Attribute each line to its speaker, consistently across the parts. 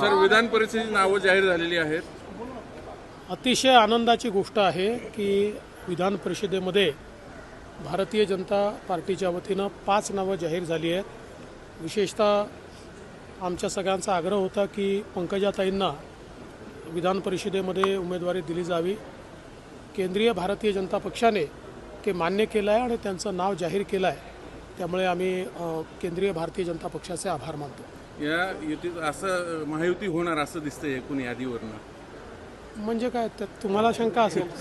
Speaker 1: Sir विधान परिषदेची नावं जाहीर झालेली आहेत.
Speaker 2: अतिशय आनंदाची गोष्ट आहे की विधान परिषदेमध्ये भारतीय जनता पार्टीच्या वतीनं पाच नावं जाहीर झाली आहेत. विशेषतः आमच्या सगळ्यांचा आग्रह होता की पंकजाताईंना विधान परिषदेमध्ये उमेदवारी दिली जावी. केंद्रीय भारतीय जनता पक्षाने ते मान्य केलं आहे आणि त्यांचं नाव जाहीर केलं आहे त्यामुळे आम्ही केंद्रीय भारतीय जनता पक्षाचे आभार मानतो.
Speaker 1: या युतीत असं महायुती होणार असं दिसतंय एकूण यादीवरनं.
Speaker 2: म्हणजे काय? त्यात तुम्हाला शंका असेल.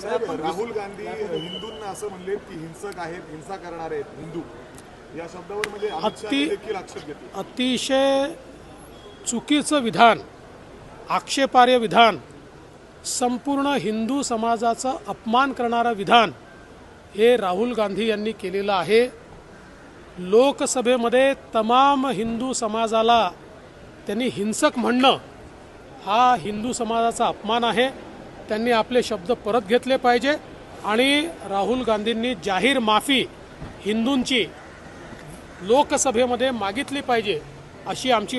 Speaker 3: साहेब, राहुल गांधी हिंदूंना असं म्हणले की हिंसक आहेत हिंसा करणार आहेत हिंदू. या शब्दावर म्हणजे अमित शहा
Speaker 2: अति-
Speaker 3: देखील आक्षेप घेतले.
Speaker 2: अतिशय चुकीचं विधान आक्षेपार्ह विधान संपूर्ण हिंदू समाजाचा अपमान करणारं विधान हे राहुल गांधी यांनी केलेलं आहे. लोकसभेमध्ये तमाम हिंदू समाजाला त्यांनी हिंसक म्हणणं हा हिंदू समाजाचा अपमान आहे. त्यांनी आपले शब्द परत घेतले पाहिजे आणि राहुल गांधींनी जाहीर माफी हिंदूंची लोकसभेमध्ये मागितली पाहिजे अशी आमची